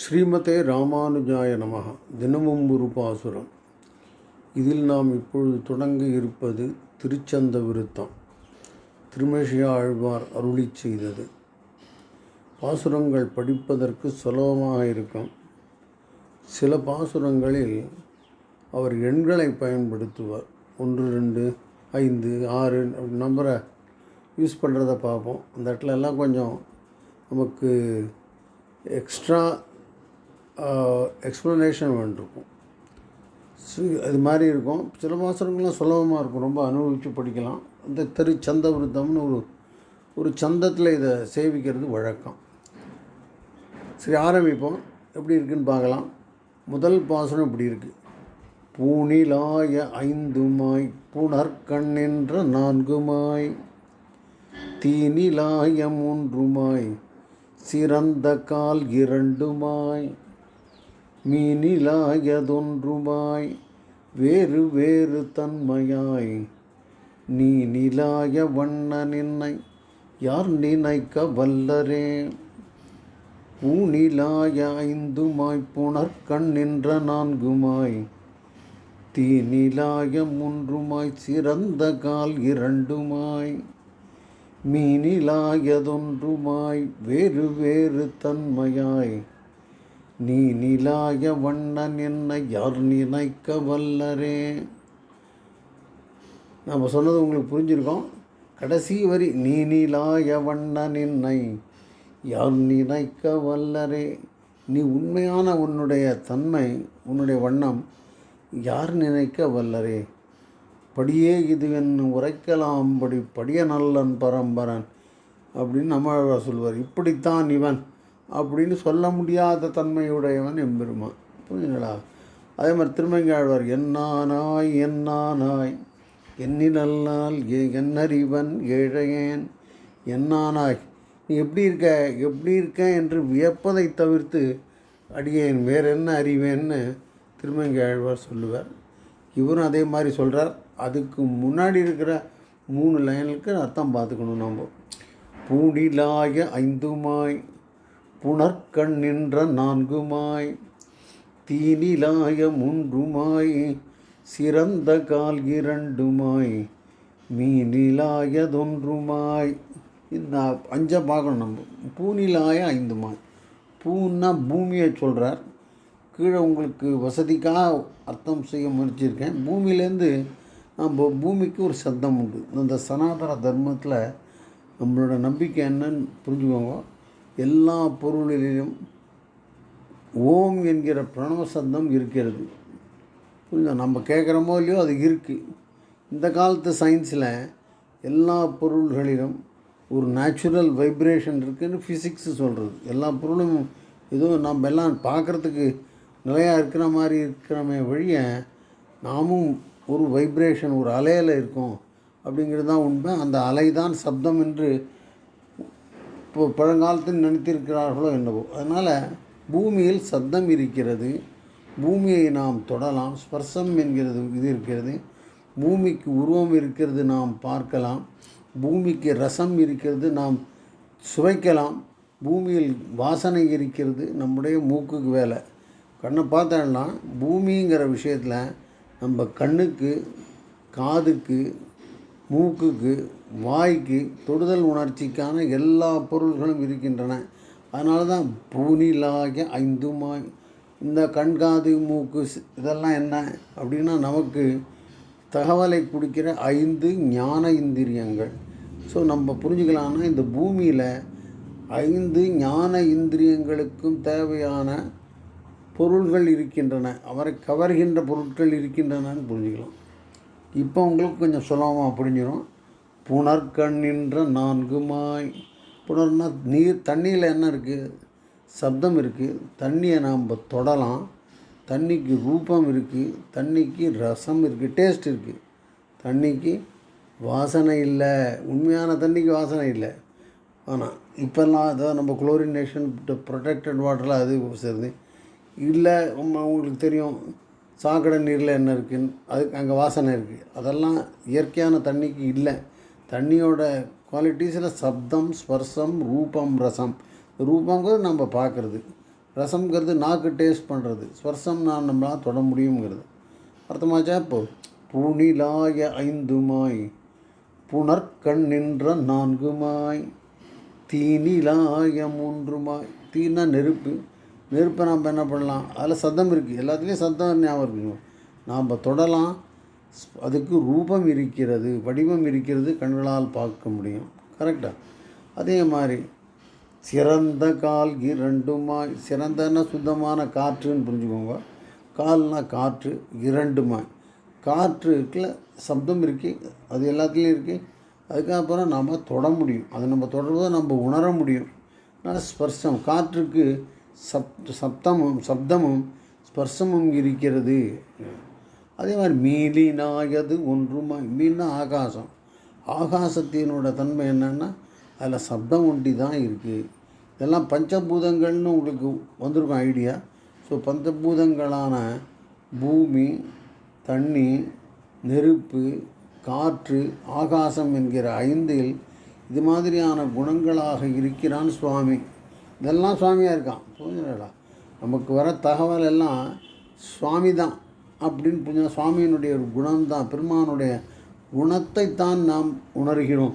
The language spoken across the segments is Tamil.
ஸ்ரீமதே ராமானுஜாய நமக தினமும் ஒரு பாசுரம். இதில் நாம் இப்பொழுது தொடங்க இருப்பது திருச்சந்த விருத்தம். திருமேஷியா ஆழ்வார் அருளி செய்தது. பாசுரங்கள் படிப்பதற்கு சுலபமாக இருக்கும். சில பாசுரங்களில் அவர் எண்களை பயன்படுத்துவார். ஒன்று ரெண்டு ஐந்து ஆறு நம்பரை யூஸ் பண்ணுறத பார்ப்போம். அந்த இடத்துல எல்லாம் கொஞ்சம் நமக்கு எக்ஸ்ட்ரா எக்ஸ்ப்ளனேஷன் வேண்டியிருக்கும். இது அது மாதிரி இருக்கும். சில பாசுரங்கள்லாம் சுலபமாக இருக்கும். ரொம்ப அனுபவித்து படிக்கலாம். இந்த திரு சந்த விருத்தம்னு ஒரு ஒரு சந்தத்தில் இதை சேவிக்கிறது வழக்கம். சரி ஆரம்பிப்போம். எப்படி இருக்குன்னு பார்க்கலாம். முதல் பாசனம் இப்படி இருக்குது பூணிலாய ஐந்துமாய் புனர்கண்ணென்ற நான்குமாய் தீனிலாய மூன்றுமாய் சிறந்த கால் இரண்டுமாய் மீனிலாயதொன்றுமாய் வேறு வேறு தன்மையாய். நீ நிலாய வண்ண நின்னை யார் நினைக்க வல்லரே? ஊனிலாய ஐந்துமாய் புனர்கண் நின்ற நான்குமாய். தீனிலாய மூன்றுமாய் சிறந்த கால் இரண்டுமாய். மீனிலாயதொன்றுமாய் வேறு வேறு தன்மையாய். நீ நிலாய வண்ணன் என்னை யார் நினைக்க வல்லரே. நம்ம சொன்னது உங்களுக்கு புரிஞ்சிருக்கோம். கடைசி வரி நீ நிலாய வண்ணன் என்னை யார் நினைக்க வல்லரே. நீ உண்மையான உன்னுடைய தன்மை உன்னுடைய வண்ணம் யார் நினைக்க வல்லரே. படியே இது என்ன உரைக்கலாம் படி படிய நல்லன் பரம்பரன் அப்படின்னு நம்ம சொல்வார். இப்படித்தான் இவன். அப்படின்னு சொல்ல முடியாத தன்மையுடையவன் எம்பெருமான் புரியுங்களா அதே மாதிரி திருமங்காழ்வார் என்னானாய் என்னானாய் எண்ணினல்லால் என்னறிவன் ஏழையேன் என்னானாய் நீ எப்படி இருக்க எப்படி இருக்க என்று வியப்பதை தவிர்த்து அடியேன் வேற என்ன அறிவேன்னு திருமங்காழ்வார் சொல்லுவார். இவரும் அதே மாதிரி சொல்கிறார் அதுக்கு முன்னாடி இருக்கிற மூணு லைனுக்கு அர்த்தம் பார்த்துக்கணும் நம்ம. பூடிலாய ஐந்துமாய் புனர்கண் நின்ற நான்குமாய் தீனிலாய முன்றுமாய் சிறந்த கால் இரண்டுமாய் மீனிலாயதொன்றுமாய் இந்த அஞ்ச பார்க்கணும் நம்ம. பூனிலாய ஐந்துமாய். பூன்னா பூமியை சொல்கிறார் கீழே உங்களுக்கு வசதிக்காக அர்த்தம் செய்ய முயற்சியிருக்கேன். பூமியிலேருந்து நம்ம பூமிக்கு ஒரு சத்தம் உண்டு. இந்த சனாதன தர்மத்தில் நம்மளோட நம்பிக்கை என்னன்னு புரிஞ்சுக்கோங்க. எல்லா பொருளிலும் ஓம் என்கிற பிரணவ சத்தம் இருக்கிறது. புரியுதா? நம்ம கேட்குறோமோ இல்லையோ அது இருக்குது இந்த காலத்து சயின்ஸில் எல்லா பொருள்களிலும் ஒரு நேச்சுரல் வைப்ரேஷன் இருக்குதுன்னு ஃபிசிக்ஸ் சொல்கிறது எல்லா பொருளும் எதுவும் நம்ம எல்லாம் பார்க்குறதுக்கு நிலையாக இருக்கிற மாதிரி இருக்கிறமே வழிய நாமும் ஒரு வைப்ரேஷன் ஒரு அலையில் இருக்கோம் அப்படிங்கிறது தான் உண்மை. அந்த அலை தான் சப்தம் என்று பழங்காலத்தில் நினைத்திருக்கிறார்களோ என்னவோ. அதனால் பூமியில் சத்தம் இருக்கிறது. பூமியை நாம் தொடலாம். ஸ்பர்சம் என்கிறது இது இருக்கிறது. பூமிக்கு உருவம் இருக்கிறது நாம் பார்க்கலாம். பூமிக்கு ரசம் இருக்கிறது நாம் சுவைக்கலாம். பூமியில் வாசனை இருக்கிறது நம்முடைய மூக்குக்கு வேலை. கண்ணை பார்த்தோம்னா பூமிங்கிற விஷயத்தில் நம்ம கண்ணுக்கு காதுக்கு மூக்குக்கு வாய்க்கு தொடுதல் உணர்ச்சிக்கான எல்லா பொருள்களும் இருக்கின்றன. அதனால தான் பூனிலாகிய ஐந்துமாய் இந்த கண்காது மூக்கு இதெல்லாம் என்ன அப்படின்னா நமக்கு தகவலை கொடுக்கிற ஐந்து ஞான இந்திரியங்கள். ஸோ நம்ம புரிஞ்சுக்கலாம்னா இந்த பூமியில் ஐந்து ஞான இந்திரியங்களுக்கும் தேவையான பொருள்கள் இருக்கின்றன. அவரை கவர்கின்ற பொருட்கள் இருக்கின்றனன்னு புரிஞ்சுக்கலாம். இப்போ உங்களுக்கு கொஞ்சம் சுலபமாக புரிஞ்சிடும் புனர்கண்ணின்ற நான்குமாய். புனர்னா நீர் தண்ணியில் என்ன இருக்குது சப்தம் இருக்குது தண்ணியை நாம் தொடலாம். தண்ணிக்கு ரூபம் இருக்குது தண்ணிக்கு ரசம் இருக்குது டேஸ்ட் இருக்குது தண்ணிக்கு வாசனை இல்லை. உண்மையான தண்ணிக்கு வாசனை இல்லை. ஆனால் இப்போல்லாம் அதான் நம்ம குளோரினேஷன் ப்ரொடெக்டட் வாட்டரில் அது சேருது இல்லை உங்களுக்கு தெரியும். சாக்கடை நீரில் என்ன இருக்குன்னு அதுக்கு அங்கே வாசனை இருக்குது அதெல்லாம் இயற்கையான தண்ணிக்கு இல்லை. தண்ணியோட குவாலிட்டிஸில் சப்தம் ஸ்பர்சம் ரூபம் ரசம். ரூபங்கிறது நம்ம பார்க்குறது. ரசம்ங்கிறது நாக்கு டேஸ்ட் பண்ணுறது ஸ்பர்சம் நான் நம்மளால் தொட முடியுங்கிறது அர்த்தமாச்சா? இப்போ புனிலாய ஐந்துமாய் புனர்கண் நின்ற நான்குமாய் தீனிலாய மூன்றுமாய். தீனா நெருப்பு நெருப்பை நாம் என்ன பண்ணலாம்? அதில் சத்தம் இருக்குது எல்லாத்துலேயும் சத்தம் ஞாபகம் இருக்குங்க. நாம் தொடலாம். அதுக்கு ரூபம் இருக்கிறது வடிவம் இருக்கிறது கண்களால் பார்க்க முடியும். கரெக்டாக அதே மாதிரி சிறந்த கால் இரண்டுமாய் சிறந்தன்னா சுத்தமான காற்றுன்னு புரிஞ்சுக்கோங்க. கால்னா காற்று இரண்டுமாய் காற்றுக்கில் சப்தம் இருக்குது அது எல்லாத்துலேயும் இருக்குது அதுக்கப்புறம் நம்ம தொட முடியும். அதை நம்ம தொடர்போது நம்ம உணர முடியும். அதனால் ஸ்பர்சம் காற்றுக்கு சப்த சப்தமும் சப்தமும் ஸ்பர்சமும் இருக்கிறது. அதே மாதிரி மீலினாயது ஒன்றுமா மீன்னா ஆகாசம். ஆகாசத்தினோட தன்மை என்னென்னா அதில் சப்தம் ஒண்டி தான் இருக்குது இதெல்லாம் பஞ்சபூதங்கள்னு உங்களுக்கு வந்திருக்கும் ஐடியா. ஸோ பஞ்சபூதங்களான பூமி தண்ணி நெருப்பு காற்று ஆகாசம் என்கிற ஐந்தில் இது மாதிரியான குணங்களாக இருக்கிறான் சுவாமி. இதெல்லாம் சுவாமியாக இருக்கான். புரிஞ்சுடா நமக்கு வர தகவல் எல்லாம் சுவாமி தான் அப்படின்னு புரிஞ்சா சுவாமியினுடைய ஒரு குணம்தான் பெருமானுடைய குணத்தை தான் நாம் உணர்கிறோம்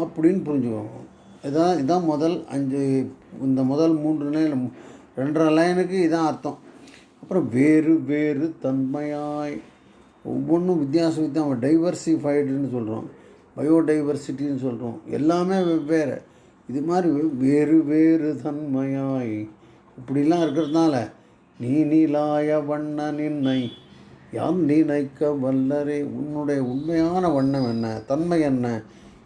அப்படின்னு புரிஞ்சுக்கோங்க இதான் இதான் முதல் அஞ்சு இந்த முதல் மூன்று லைன் ரெண்டரை லைனுக்கு இதான் அர்த்தம். அப்புறம் வேறு வேறு தன்மையாய். ஒவ்வொன்றும் வித்தியாச வித்தியாசம். டைவர்சிஃபைடுன்னு சொல்கிறோம் பயோடைவர்சிட்டின்னு சொல்கிறோம் எல்லாமே வெவ்வேறு. இது மாதிரி வேறு வேறு தன்மையாய். இப்படிலாம் இருக்கிறதுனால நீ நீலாய வண்ண நின்னை. யாம் நினைக்க வல்லரே உன்னுடைய உண்மையான வண்ணம் என்ன தன்மை என்ன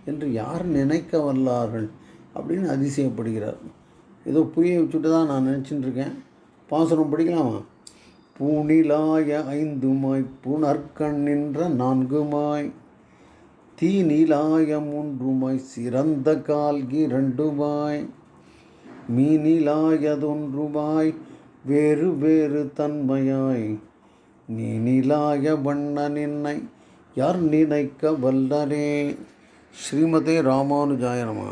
என்று யார் நினைக்க வல்லார்கள் அப்படின்னு அதிசயப்படுகிறார். ஏதோ புரிய வச்சுட்டு தான் நான் நினச்சிட்டு இருக்கேன் பாசுரம் படிக்கலாமா? பூணிலாய ஐந்துமாய் புனர்கண் நின்ற நான்குமாய். தீநிலாய ஒன்றுமாய் சிறந்த கால் இரண்டுமாய் மீனிலாயதொன்றுமாய் வேறு வேறு தன்மையாய். நீ நிலாய வண்ண நின்னை யார் நினைக்க வல்லரே? ஸ்ரீமதே ராமானுஜாயனமா